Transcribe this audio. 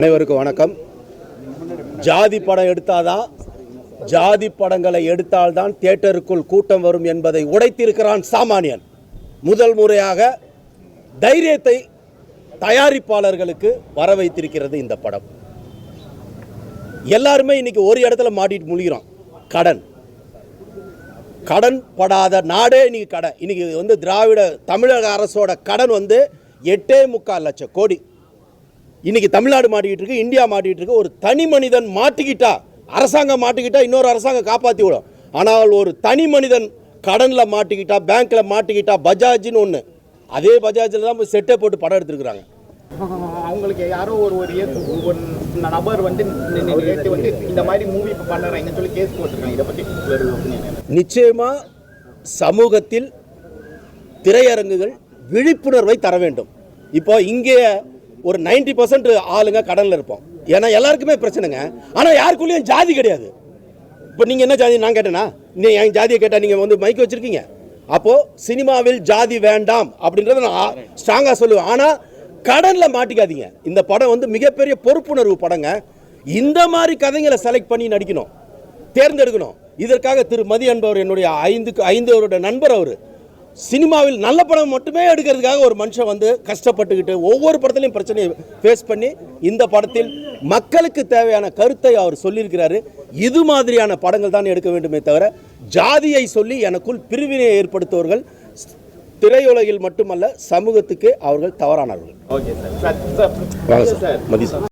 அனைவருக்கும் வணக்கம். ஜாதி படம் எடுத்தாதான் ஜாதி படங்களை எடுத்தால்தான் தியேட்டருக்குள் கூட்டம் வரும் என்பதை உடைத்திருக்கிறான் சாமானியன். முதல் முறையாக தைரியத்தை தயாரிப்பாளர்களுக்கு வர வைத்திருக்கிறது இந்த படம். எல்லாருமே இன்னைக்கு ஒரு இடத்துல மாட்டிட்டு முழுகிறோம். கடன். கடன் படாத நாடே இன்னைக்கு கடன். இன்னைக்கு வந்து திராவிட தமிழக அரசோட கடன் வந்து எட்டே முக்கால் லட்சம் கோடி. இன்னைக்கு தமிழ்நாடு மாட்டிக்கிட்டு இருக்கு இந்தியா மாட்டிக்கிட்டு இருக்கு. ஒரு தனி மனிதன் மாட்டிக்கிட்டா அரசாங்கம் மாட்டிக்கிட்டா இன்னொரு அரசாங்கம் காப்பாற்றி விடும். ஆனால் ஒரு தனி மனிதன் கடனில் மாட்டிக்கிட்டா பேங்க்கில் மாட்டிக்கிட்டா பஜாஜ்னு ஒன்று அதே பஜாஜில் தான் போய் செட்டை போட்டு படம் எடுத்துருக்குறாங்க. அவங்களுக்கு யாரோ ஒரு ஒரு நபர் வந்து வந்து இந்த மாதிரி மூவி பண்ணுறாங்கன்னு சொல்லி கேஸ் போட்டிருக்காங்க. இதை பற்றி? நிச்சயமாக சமூகத்தில் திரையரங்குகள் விழிப்புணர்வை தர வேண்டும். இப்போ இங்கே ஒரு 90% பர்சன்ட் ஆளுங்க கடனில் இருப்போம். ஏன்னா எல்லாருக்குமே பிரச்சனைங்க. ஆனால் யாருக்குள்ளேயும் ஜாதி கிடையாது. இப்போ நீங்கள் என்ன ஜாதி? நான் கேட்டேன்னா நீ என் ஜாதியை கேட்டால் நீங்கள் வந்து மைக் வச்சுருக்கீங்க? அப்போது சினிமாவில் ஜாதி வேண்டாம் அப்படின்றத நான் ஸ்ட்ராங்காக சொல்லுவேன். ஆனால் கடனில் மாட்டிக்காதீங்க. இந்த படம் வந்து மிகப்பெரிய பொறுப்புணர்வு படங்க. இந்த மாதிரி கதைங்களை செலக்ட் பண்ணி நடிக்கணும். தேர்ந்தெடுக்கணும். இதற்காக திரு மதி என்பவர் என்னுடைய ஐந்துக்கு ஐந்து அவருடைய நண்பர் அவர். சினிமாவில் நல்ல படம் மட்டுமே எடுக்கிறதுக்காக ஒரு மனுஷன் வந்து கஷ்டப்பட்டுக்கிட்டு ஒவ்வொரு படத்துலையும் பிரச்சனையை ஃபேஸ் பண்ணி இந்த படத்தில் மக்களுக்கு தேவையான கருத்தை அவர் சொல்லியிருக்கிறாரு. இது மாதிரியான படங்கள் தான் எடுக்க வேண்டுமே தவிர ஜாதியை சொல்லி எனக்குள் பிரிவினையை ஏற்படுத்துவர்கள் திரையுலகில் மட்டுமல்ல சமூகத்துக்கு அவர்கள் தவறானவர்கள்.